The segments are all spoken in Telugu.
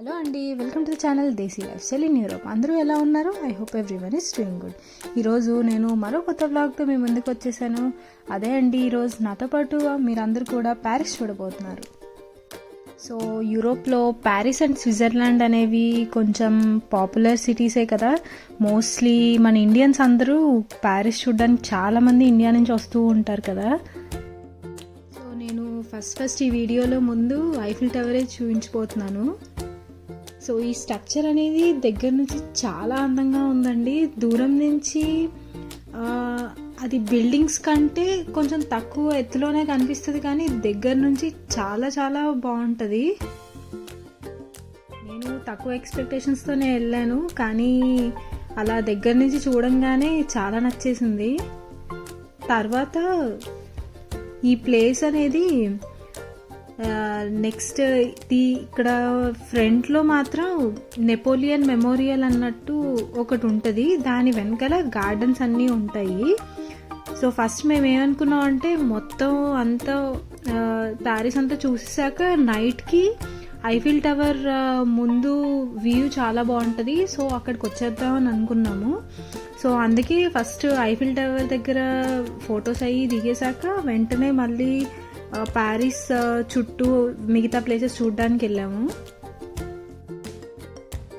హలో అండి welcome to the channel Desi lifestyle in Europe. అందరూ ఎలా ఉన్నారు? I hope everyone is doing good. ఈరోజు నేను మరో కొత్త బ్లాగ్తో మీ ముందుకు వచ్చేసాను. అదే అండి ఈరోజు నాతో పాటు మీరందరూ కూడా ప్యారిస్ చూడబోతున్నారు. సో యూరోప్లో ప్యారిస్ అండ్ స్విట్జర్లాండ్ అనేవి కొంచెం పాపులర్ సిటీసే కదా. మోస్ట్లీ మన ఇండియన్స్ అందరూ ప్యారిస్ చూడడానికి చాలామంది ఇండియా నుంచి వస్తూ ఉంటారు కదా. సో నేను ఫస్ట్ ఫస్ట్ ఈ వీడియోలో ముందు ఐఫిల్ టవరే చూపించిపోతున్నాను సో ఈ స్ట్రక్చర్ అనేది దగ్గర నుంచి చాలా అందంగా ఉందండి. దూరం నుంచి అది బిల్డింగ్స్ కంటే కొంచెం తక్కువ ఎత్తులోనే కనిపిస్తుంది కానీ దగ్గర నుంచి చాలా చాలా బాగుంటుంది. నేను తక్కువ ఎక్స్పెక్టేషన్స్తోనే వెళ్ళాను కానీ అలా దగ్గర నుంచి చూడంగానే చాలా నచ్చేసింది. తర్వాత ఈ ప్లేస్ అనేది నెక్స్ట్ ఇది ఇక్కడ ఫ్రంట్లో మాత్రం నెపోలియన్ మెమోరియల్ అన్నట్టు ఒకటి ఉంటుంది. దాని వెనకాల గార్డెన్స్ అన్నీ ఉంటాయి. సో ఫస్ట్ మేము ఏమనుకున్నాం అంటే మొత్తం అంతా ప్యారిస్ అంతా చూసేసాక నైట్కి ఐఫిల్ టవర్ ముందు వ్యూ చాలా బాగుంటుంది. సో అక్కడికి వచ్చేద్దామని అనుకున్నాము. సో అందుకే ఫస్ట్ ఐఫిల్ టవర్ దగ్గర ఫొటోస్ అయ్యి దిగేశాక వెంటనే మళ్ళీ ప్యారిస్ చుట్టూ మిగతా ప్లేసెస్ చూడడానికి వెళ్ళాము.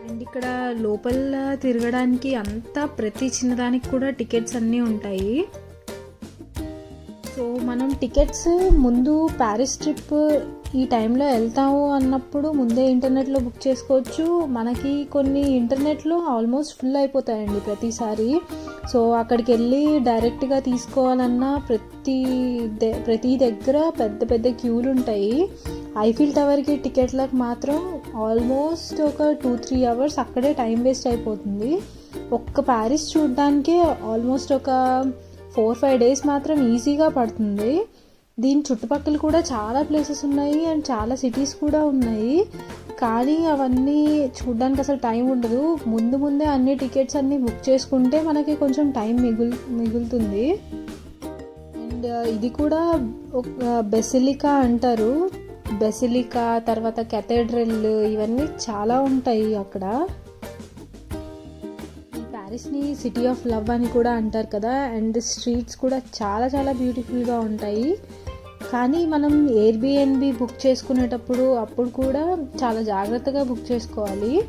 అండ్ ఇక్కడ లోపల తిరగడానికి అంతా ప్రతి చిన్నదానికి కూడా టికెట్స్ అన్నీ ఉంటాయి. సో మనం టికెట్స్ ముందు ప్యారిస్ ట్రిప్ ఈ టైంలో వెళ్తాము అన్నప్పుడు ముందే ఇంటర్నెట్లో బుక్ చేసుకోవచ్చు. మనకి కొన్ని ఇంటర్నెట్లో ఆల్మోస్ట్ ఫుల్ అయిపోతాయండి ప్రతిసారి. సో అక్కడికి వెళ్ళి డైరెక్ట్గా తీసుకోవాలన్నా ప్రతి ద- ప్రతి దగ్గర పెద్ద పెద్ద క్యూలు ఉంటాయి ఐఫిల్ టవర్కి టికెట్లకు మాత్రం ఆల్మోస్ట్ ఒక టూ త్రీ అవర్స్ అక్కడే టైం వేస్ట్ అయిపోతుంది. ఒక్క ప్యారిస్ చూడడానికే ఆల్మోస్ట్ ఒక ఫోర్ ఫైవ్ డేస్ మాత్రం ఈజీగా పడుతుంది. దీని చుట్టుపక్కల కూడా చాలా ప్లేసెస్ ఉన్నాయి అండ్ చాలా సిటీస్ కూడా ఉన్నాయి. కానీ అవన్నీ చూడడానికి అసలు టైం ఉండదు. ముందు ముందే అన్ని టికెట్స్ అన్ని బుక్ చేసుకుంటే మనకి కొంచెం టైం మిగులు మిగులుతుంది. అండ్ ఇది కూడా ఒక బెసిలికా అంటారు. బెసిలికా తర్వాత కెథెడ్రల్ ఇవన్నీ చాలా ఉంటాయి అక్కడ. ప్యారిస్ని సిటీ ఆఫ్ లవ్ అని కూడా అంటారు కదా. అండ్ స్ట్రీట్స్ కూడా చాలా చాలా బ్యూటిఫుల్గా ఉంటాయి. కానీ మనం ఎయిర్బిఎన్బి బుక్ చేసుకునేటప్పుడు అప్పుడు కూడా చాలా జాగ్రత్తగా బుక్ చేసుకోవాలి.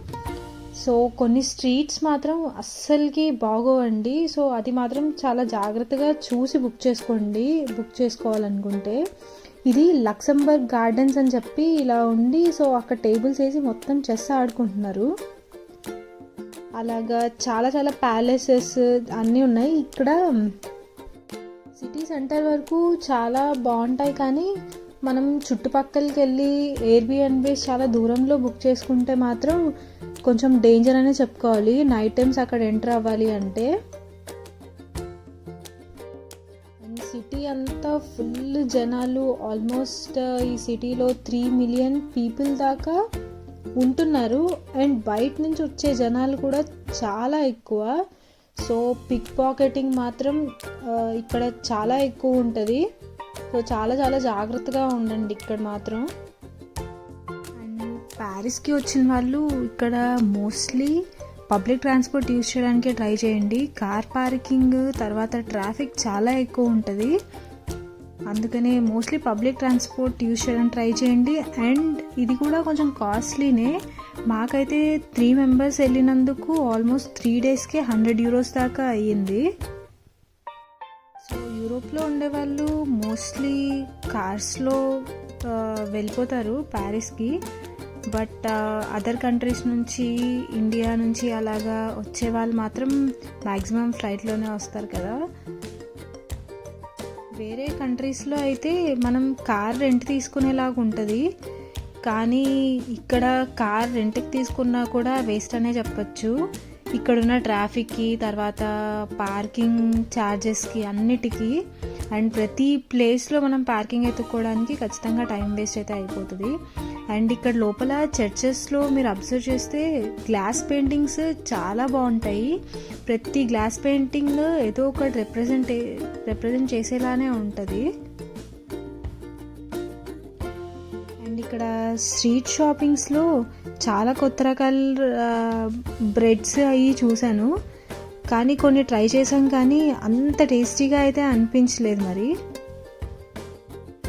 సో కొన్ని స్ట్రీట్స్ మాత్రం అస్సలకి బాగోవండి. సో అది మాత్రం చాలా జాగ్రత్తగా చూసి బుక్ చేసుకోండి బుక్ చేసుకోవాలనుకుంటే. ఇది లక్సంబర్గ్ గార్డెన్స్ అని చెప్పి ఇలా ఉండి సో అక్కడ టేబుల్స్ వేసి మొత్తం చెస్ ఆడుకుంటున్నారు. అలాగా చాలా చాలా ప్యాలెసెస్ అన్నీ ఉన్నాయి. ఇక్కడ సిటీ సెంటర్ వరకు చాలా బాగుంటాయి కానీ మనం చుట్టుపక్కలకి వెళ్ళి ఎయిర్బిఎన్బిస్ చాలా దూరంలో బుక్ చేసుకుంటే మాత్రం కొంచెం డేంజర్ అనే చెప్పుకోవాలి. నైట్ టైమ్స్ అక్కడ ఎంటర్ అవ్వాలి అంటే. అండ్ సిటీ అంతా ఫుల్ జనాలు. ఆల్మోస్ట్ uh, ఈ సిటీలో త్రీ మిలియన్ పీపుల్ దాకా ఉంటున్నారు. అండ్ బయట నుంచి వచ్చే జనాలు కూడా చాలా ఎక్కువ. సో పిక్ పాకెటింగ్ మాత్రం ఇక్కడ చాలా ఎక్కువ ఉంటుంది. సో చాలా చాలా జాగ్రత్తగా ఉండండి ఇక్కడ మాత్రం. అండ్ ప్యారిస్కి వచ్చిన వాళ్ళు ఇక్కడ మోస్ట్లీ పబ్లిక్ ట్రాన్స్పోర్ట్ యూజ్ చేయడానికి ట్రై చేయండి. కార్ పార్కింగ్ తర్వాత ట్రాఫిక్ చాలా ఎక్కువ ఉంటుంది. అందుకనే మోస్ట్లీ పబ్లిక్ ట్రాన్స్పోర్ట్ యూజ్ చేయడానికి ట్రై చేయండి. అండ్ ఇది కూడా కొంచెం కాస్ట్లీనే మాకైతే త్రీ మెంబర్స్ వెళ్ళినందుకు ఆల్మోస్ట్ త్రీ డేస్కే హండ్రెడ్ యూరోస్ దాకా అయ్యింది. సో యూరోప్లో ఉండేవాళ్ళు మోస్ట్లీ కార్స్లో వెళ్ళిపోతారు ప్యారిస్కి బట్ అదర్ కంట్రీస్ నుంచి ఇండియా నుంచి అలాగా వచ్చే వాళ్ళు మాత్రం మ్యాక్సిమం ఫ్లైట్లోనే వస్తారు కదా. వేరే కంట్రీస్లో అయితే మనం కార్ రెంట్ తీసుకునేలాగా ఉంటుంది. కానీ ఇక్కడ కార్ రెంట్కి తీసుకున్నా కూడా వేస్ట్ అనే చెప్పచ్చు. ఇక్కడున్న ట్రాఫిక్కి తర్వాత పార్కింగ్ ఛార్జెస్కి అన్నిటికీ అండ్ ప్రతి ప్లేస్లో మనం పార్కింగ్ ఎత్తుక్కోవడానికి ఖచ్చితంగా టైం వేస్ట్ అయితే అయిపోతుంది. అండ్ ఇక్కడ లోపల చర్చెస్లో మీరు అబ్జర్వ్ చేస్తే గ్లాస్ పెయింటింగ్స్ చాలా బాగుంటాయి. ప్రతి గ్లాస్ పెయింటింగ్ ఏదో ఒకటి రిప్రజెంట్ రిప్రజెంట్ చేసేలానే ఉంటుంది. ఇక్కడ స్ట్రీట్ షాపింగ్స్లో చాలా కొత్త రకాల బ్రెడ్స్ అవి చూశాను. కానీ కొన్ని ట్రై చేశాం కానీ అంత టేస్టీగా అయితే అనిపించలేదు మరి.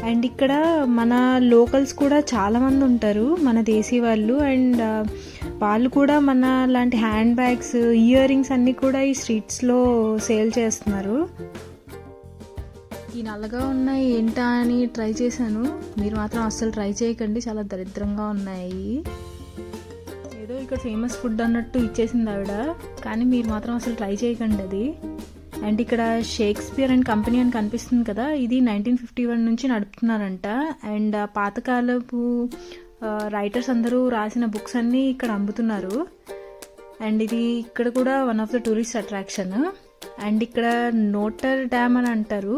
అండ్ ఇక్కడ మన లోకల్స్ కూడా చాలామంది ఉంటారు మన దేశీ వాళ్ళు. అండ్ వాళ్ళు కూడా మన లాంటి హ్యాండ్ బ్యాగ్స్ ఇయర్ రింగ్స్ అన్నీ కూడా ఈ స్ట్రీట్స్లో సేల్ చేస్తున్నారు. ఈ నల్లగా ఉన్నాయి ఏంటా అని ట్రై చేశాను. మీరు మాత్రం అస్సలు ట్రై చేయకండి చాలా దరిద్రంగా ఉన్నాయి. ఏదో ఇక్కడ ఫేమస్ ఫుడ్ అన్నట్టు ఇచ్చేసింది ఆవిడ కానీ మీరు మాత్రం అసలు ట్రై చేయకండి అది. అండ్ ఇక్కడ షేక్స్పియర్ అండ్ కంపెనీ అని కనిపిస్తుంది కదా ఇది నైన్టీన్ ఫిఫ్టీ వన్ నుంచి నడుపుతున్నారంట. అండ్ పాతకాలపు రైటర్స్ అందరూ రాసిన బుక్స్ అన్నీ ఇక్కడ అమ్ముతున్నారు. అండ్ ఇది ఇక్కడ కూడా one of the tourist attraction. And ఇక్కడ నోటర్ డ్యామ్ అని అంటారు.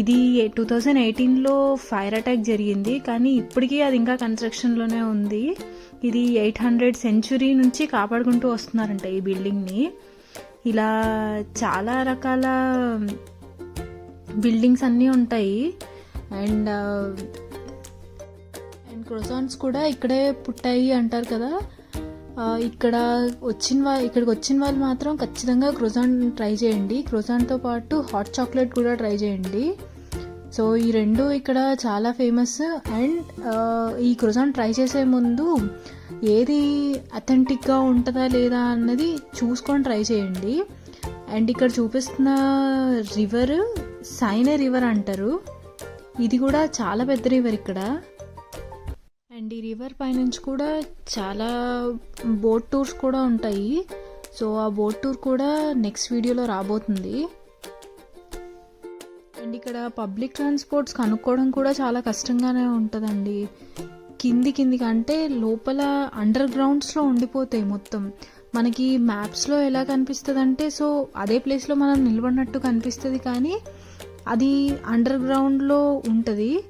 ఇది టూ థౌజండ్ ఎయిటీన్లో ఫైర్ అటాక్ జరిగింది కానీ ఇప్పటికీ అది ఇంకా కన్స్ట్రక్షన్లోనే ఉంది. ఇది ఎయిట్ హండ్రెడ్ సెంచురీ నుంచి కాపాడుకుంటూ వస్తున్నారంట ఈ బిల్డింగ్ని ఇలా చాలా రకాల బిల్డింగ్స్ అన్నీ ఉంటాయి. అండ్ uh, అండ్ క్రొజాన్స్ కూడా ఇక్కడే పుట్టాయి అంటారు కదా. ఇక్కడ వచ్చిన వా ఇక్కడికి వచ్చిన వాళ్ళు మాత్రం ఖచ్చితంగా క్రోజాన్ ట్రై చేయండి. క్రోజాన్తో పాటు హాట్ చాక్లెట్ కూడా ట్రై చేయండి. సో ఈ రెండు ఇక్కడ చాలా ఫేమస్ అండ్ ఈ క్రోజాన్ ట్రై చేసే ముందు ఏది అథెంటిక్గా ఉంటుందా లేదా అన్నది చూసుకొని ట్రై చేయండి. అండ్ ఇక్కడ చూపిస్తున్న రివర్ సైనే రివర్ అంటారు. ఇది కూడా చాలా పెద్ద రివర్ ఇక్కడ. అండ్ ఈ రివర్ పైనుంచి కూడా చాలా బోట్ టూర్స్ కూడా ఉంటాయి. సో ఆ బోట్ టూర్ కూడా నెక్స్ట్ వీడియోలో రాబోతుంది. అండ్ ఇక్కడ పబ్లిక్ ట్రాన్స్పోర్ట్స్ కనుక్కోవడం కూడా చాలా కష్టంగానే ఉంటుందండి. కింది కిందికి అంటే లోపల అండర్ గ్రౌండ్స్లో ఉండిపోతాయి మొత్తం. మనకి మ్యాప్స్లో ఎలా కనిపిస్తుంది అంటే సో అదే ప్లేస్లో మనం నిలబడినట్టు కనిపిస్తుంది కానీ అది అండర్ గ్రౌండ్లో ఉంటుంది.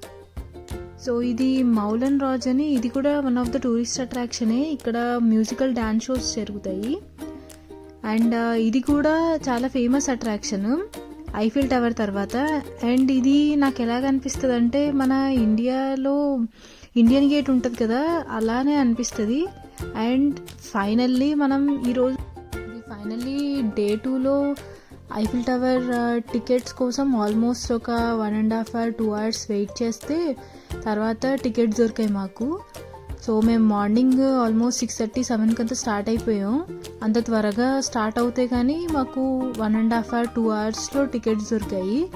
సో ఇది మౌలన్ రాజ్ అని ఇది కూడా వన్ ఆఫ్ ద టూరిస్ట్ అట్రాక్షనే ఇక్కడ మ్యూజికల్ డ్యాన్స్ షోస్ జరుగుతాయి. అండ్ uh, ఇది కూడా చాలా ఫేమస్ అట్రాక్షన్ ఐఫిల్ టవర్ తర్వాత. అండ్ ఇది నాకు ఎలా అనిపిస్తుంది అంటే మన ఇండియాలో ఇండియన్ గేట్ ఉంటుంది కదా అలానే అనిపిస్తుంది. అండ్ ఫైనల్లీ మనం ఈరోజు ఫైనల్లీ డే టూలో ఐఫిల్ టవర్ టికెట్స్ కోసం ఆల్మోస్ట్ ఒక one and half hour two hours wait చేస్తే తర్వాత టికెట్స్ దొరికాయి మాకు. సో మేము మార్నింగ్ ఆల్మోస్ట్ సిక్స్ థర్టీ సెవెన్కి అంతా స్టార్ట్ అయిపోయాం. అంత త్వరగా స్టార్ట్ అవుతే కానీ మాకు one and half hour two అవర్స్లో టికెట్స్ దొరికాయి.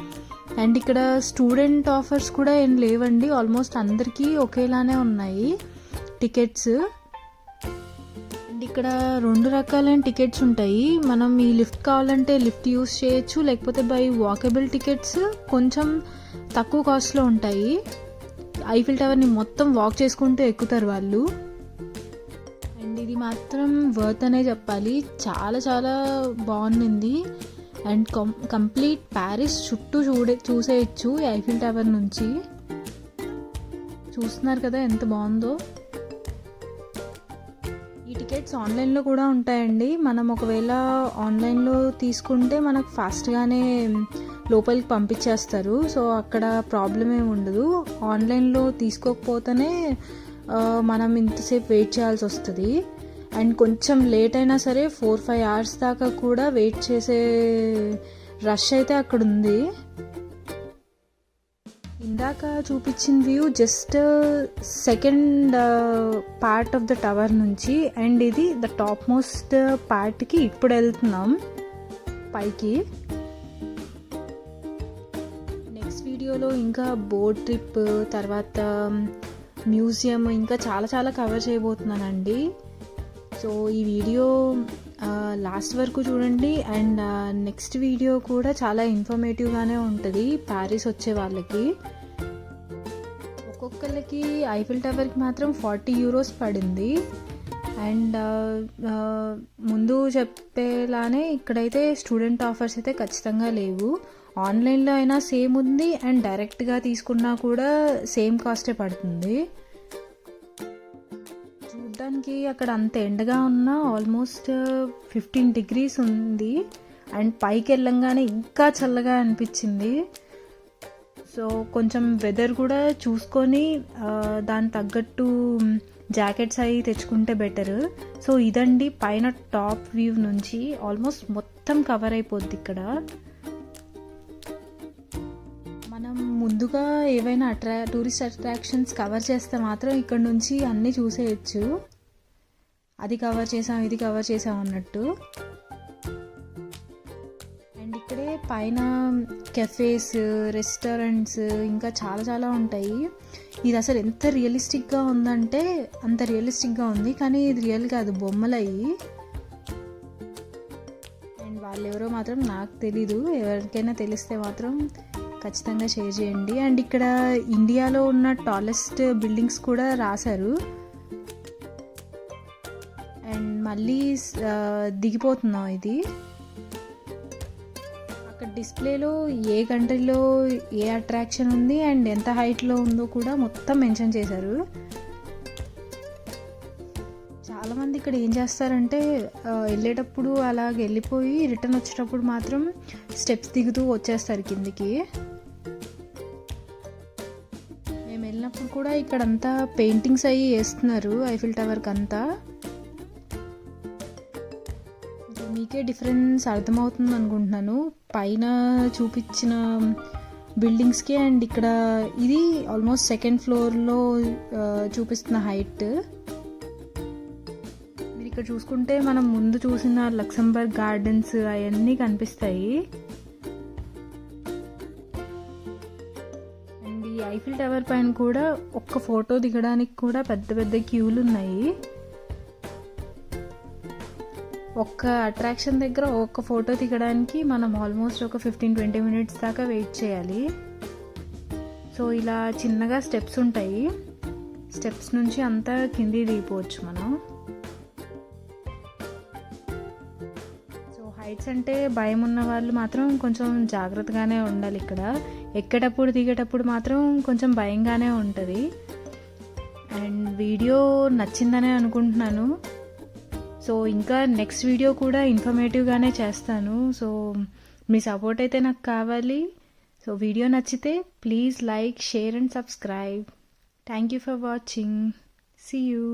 అండ్ ఇక్కడ స్టూడెంట్ ఆఫర్స్ కూడా ఏం లేవండి. ఆల్మోస్ట్ అందరికీ ఒకేలానే ఉన్నాయి టికెట్స్. అండ్ ఇక్కడ రెండు రకాలైన టికెట్స్ ఉంటాయి. మనం ఈ లిఫ్ట్ కావాలంటే లిఫ్ట్ యూస్ చేయొచ్చు లేకపోతే బై వాకబుల్ టికెట్స్ కొంచెం తక్కువ కాస్ట్లో ఉంటాయి. ఐఫిల్ టవర్ని మొత్తం వాక్ చేసుకుంటూ ఎక్కుతారు వాళ్ళు. అండ్ ఇది మాత్రం వర్త్ అనే చెప్పాలి. చాలా చాలా బాగుంది. అండ్ కం కంప్లీట్ ప్యారిస్ చుట్టూ చూడే చూసేయచ్చు ఐఫిల్ టవర్ నుంచి. చూస్తున్నారు కదా ఎంత బాగుందో. టికెట్స్ ఆన్లైన్లో కూడా ఉంటాయండి. మనం ఒకవేళ ఆన్లైన్లో తీసుకుంటే మనకు ఫాస్ట్గానే లోపలికి పంపించేస్తారు. సో అక్కడ ప్రాబ్లం ఏమి ఉండదు. ఆన్లైన్లో తీసుకోకపోతేనే మనం ఇంతసేపు వెయిట్ చేయాల్సి వస్తుంది. అండ్ కొంచెం లేట్ అయినా సరే ఫోర్ ఫైవ్ అవర్స్ దాకా కూడా వెయిట్ చేసే రష్ అయితే అక్కడ ఉంది. ఇందాక చూపించిన view just second part of the tower నుంచి అండ్ ఇది ద టాప్ మోస్ట్ పార్ట్కి ఇప్పుడు వెళ్తున్నాం పైకి. నెక్స్ట్ వీడియోలో ఇంకా బోట్ ట్రిప్ తర్వాత um, మ్యూజియం ఇంకా చాలా చాలా కవర్ చేయబోతున్నానండి. సో ఈ వీడియో లాస్ట్ uh, వరకు చూడండి అండ్ నెక్స్ట్ వీడియో కూడా చాలా ఇన్ఫర్మేటివ్గానే ఉంటుంది ప్యారిస్ వచ్చే వాళ్ళకి. ఒక్కొక్కరికి ఐఫిల్ టవర్కి మాత్రం ఫార్టీ యూరోస్ పడింది. అండ్ uh, uh, ముందు చెప్పేలానే ఇక్కడైతే స్టూడెంట్ ఆఫర్స్ అయితే ఖచ్చితంగా లేవు. ఆన్లైన్లో అయినా సేమ్ ఉంది అండ్ డైరెక్ట్గా తీసుకున్నా కూడా సేమ్ కాస్టే పడుతుంది. చూడ్డానికి అక్కడ అంత ఎండగా ఉన్నా ఆల్మోస్ట్ ఫిఫ్టీన్ డిగ్రీస్ ఉంది. అండ్ పైకి వెళ్ళంగానే ఇంకా చల్లగా అనిపించింది. సో కొంచెం వెదర్ కూడా చూసుకొని దాని దానికి తగ్గట్టు జాకెట్స్ అవి తెచ్చుకుంటే బెటర్ సో ఇదండి పైన టాప్ వ్యూ నుంచి ఆల్మోస్ట్ మొత్తం కవర్ అయిపోద్ది ఇక్కడ. మనం ముందుగా ఏవైనా అట్రా టూరిస్ట్ అట్రాక్షన్స్ కవర్ చేస్తే మాత్రం ఇక్కడ నుంచి అన్నీ చూసేయచ్చు. అది కవర్ చేసాం ఇది కవర్ చేసాం అన్నట్టు. పైన కెఫేస్ రెస్టారెంట్స్ ఇంకా చాలా చాలా ఉంటాయి. ఇది అసలు ఎంత రియలిస్టిక్గా ఉందంటే అంత రియలిస్టిక్గా ఉంది. కానీ ఇది రియల్ కాదు బొమ్మలయ్యి అండ్ వాళ్ళు ఎవరో మాత్రం నాకు తెలీదు. ఎవరికైనా తెలిస్తే మాత్రం ఖచ్చితంగా షేర్ చేయండి. అండ్ ఇక్కడ ఇండియాలో ఉన్న టాలెస్ట్ బిల్డింగ్స్ కూడా రాశారు. అండ్ మళ్ళీ దిగిపోతున్నాం ఇది. డిస్ప్లేలో ఏ కంట్రీలో ఏ అట్రాక్షన్ ఉంది అండ్ ఎంత హైట్లో ఉందో కూడా మొత్తం మెన్షన్ చేశారు. చాలామంది ఇక్కడ ఏం చేస్తారంటే వెళ్ళేటప్పుడు అలాగ వెళ్ళిపోయి రిటర్న్ వచ్చేటప్పుడు మాత్రం స్టెప్స్ దిగుతూ వచ్చేస్తారు కిందికి. మేము వెళ్ళినప్పుడు కూడా ఇక్కడంతా పెయింటింగ్స్ అవి వేస్తున్నారు ఐఫిల్ టవర్కి అంతా. మీకే డిఫరెన్స్ అర్థమవుతుంది అనుకుంటున్నాను. పైన చూపించిన బిల్డింగ్స్కి అండ్ ఇక్కడ ఇది ఆల్మోస్ట్ సెకండ్ ఫ్లోర్లో చూపిస్తున్న హైట్. మీరు ఇక్కడ చూసుకుంటే మనం ముందు చూసిన లక్సంబర్గ్ గార్డెన్స్ అవన్నీ కనిపిస్తాయి. అండ్ ఈ ఐఫిల్ టవర్ పైన కూడా ఒక్క ఫోటో దిగడానికి కూడా పెద్ద పెద్ద క్యూలు ఉన్నాయి. ఒక్క అట్రాక్షన్ దగ్గర ఒక్క ఫోటో దిగడానికి మనం ఆల్మోస్ట్ ఒక ఫిఫ్టీన్ ట్వంటీ మినిట్స్ దాకా వెయిట్ చేయాలి. సో ఇలా చిన్నగా స్టెప్స్ ఉంటాయి. స్టెప్స్ నుంచి అంతా కింది దిగిపోవచ్చు మనం. సో హైట్స్ అంటే భయం ఉన్న వాళ్ళు మాత్రం కొంచెం జాగ్రత్తగానే ఉండాలి ఇక్కడ. ఎక్కేటప్పుడు దిగేటప్పుడు మాత్రం కొంచెం భయంగానే ఉంటుంది. అండ్ వీడియో నచ్చిందనే అనుకుంటున్నాను. సో ఇంకా నెక్స్ట్ వీడియో కూడా ఇన్ఫర్మేటివ్గానే చేస్తాను. సో మీ సపోర్ట్ అయితే నాకు కావాలి. సో వీడియో నచ్చితే please like share and subscribe thank you for watching see you